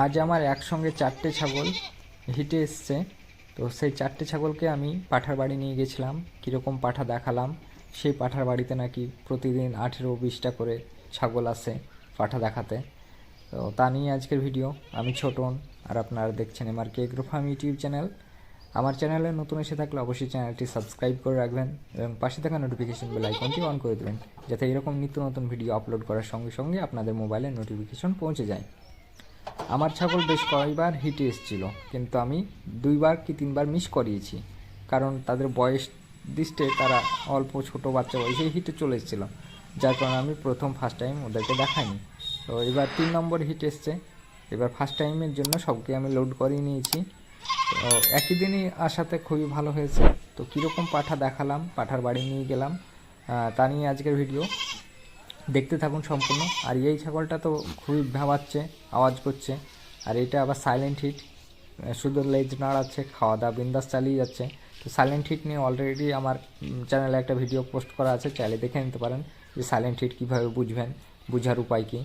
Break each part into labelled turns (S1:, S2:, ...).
S1: আজ আমার একসঙ্গে চারটে ছাগল হিটে এসছে। তো সেই চারটে ছাগলকে আমি পাঠার বাড়ি নিয়ে গেছিলাম। কীরকম পাঠা দেখালাম? সেই পাঠার বাড়িতে নাকি প্রতিদিন আঠেরো, বিশটা করে ছাগল আসে পাঠা দেখাতে। তো তা নিয়ে আজকের ভিডিও। আমি ছোটন আর আপনারা দেখছেন MR K farm YouTube channel. আমার চ্যানেলে নতুন এসে থাকলে অবশ্যই চ্যানেলটি সাবস্ক্রাইব করে রাখবেন এবং পাশে থাকা নোটিফিকেশন বেল আইকনটি অন করে দেবেন, যাতে এরকম নিত্য নতুন ভিডিও আপলোড করার সঙ্গে সঙ্গে আপনাদের মোবাইলে নোটিফিকেশন পৌঁছে যায়। আমার ছাগল বেশ কয়েকবার হিটে এসেছিল, কিন্তু আমি দুইবার কি তিনবার মিস করিয়েছি, কারণ তাদের বয়স দৃষ্টে তারা অল্প ছোট বাচ্চা বয়সে হিটে চলে এসেছিল, যার কারণে আমি প্রথম ফার্স্ট টাইম ওদেরকে দেখাইনি। তো এবার তিন নম্বর হিট এসছে, এবার ফার্স্ট টাইমের জন্য সবকে আমি লোড করিয়ে নিয়েছি। তো একই দিনই আসাতে খুবই ভালো হয়েছে, তো কীরকম পাঠা দেখালাম, পাঠার বাড়ি নিয়ে গেলাম তা নিয়ে আজকের ভিডিও দেখতে থাকুন সম্পূর্ণ। আর এই ছাগলটা তো খুবই ভাবাচ্ছে আওয়াজ করছে। আর এটা আবার সাইলেন্ট হিট শুধু লেজ নাড়াচ্ছে, খাওয়া দাওয়া বিন্দাস চালিয়ে যাচ্ছে। তো সাইলেন্ট হিট নিয়ে অলরেডি আমার চ্যানেলে একটা ভিডিও পোস্ট করা আছে, চাইলে দেখে নিতে পারেন যে সাইলেন্ট হিট কীভাবে বুঝবেন, বুঝার উপায় কী।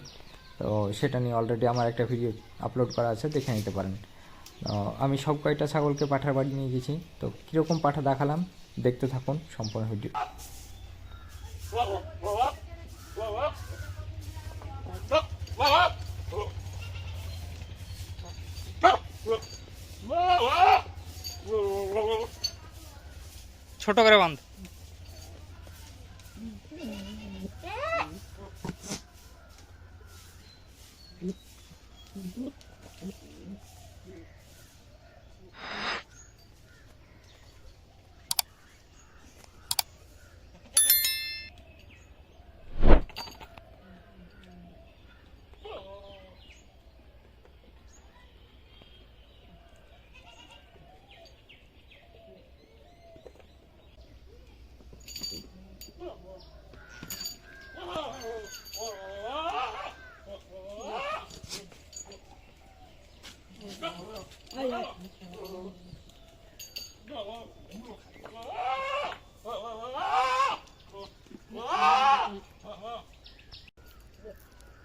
S1: তো সেটা নিয়ে অলরেডি আমার একটা ভিডিও আপলোড করা আছে, দেখে নিতে পারেন। আমি সব কয়টা ছাগলকে পাঠার বাড়ি নিয়ে গেছি, তো কীরকম পাঠা দেখালাম, দেখতে থাকুন সম্পূর্ণ ভিডিও
S2: ছোট করে বাঁধ।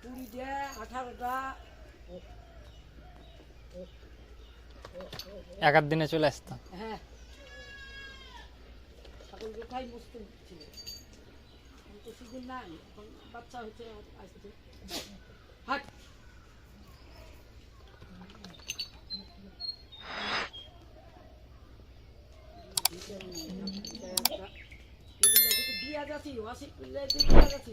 S3: কুড়িটা আঠারোটা
S2: এক আধ দিনে চলে আসতো
S3: হ্যাঁ। ছাগল কোথায় মুশকিল ছিল। এখন তো সিজন নাই এখন বাচ্চা হচ্ছে আসছে। হাট। দিয়া যাচ্ছি ওয়াশি দিয়া যাচ্ছি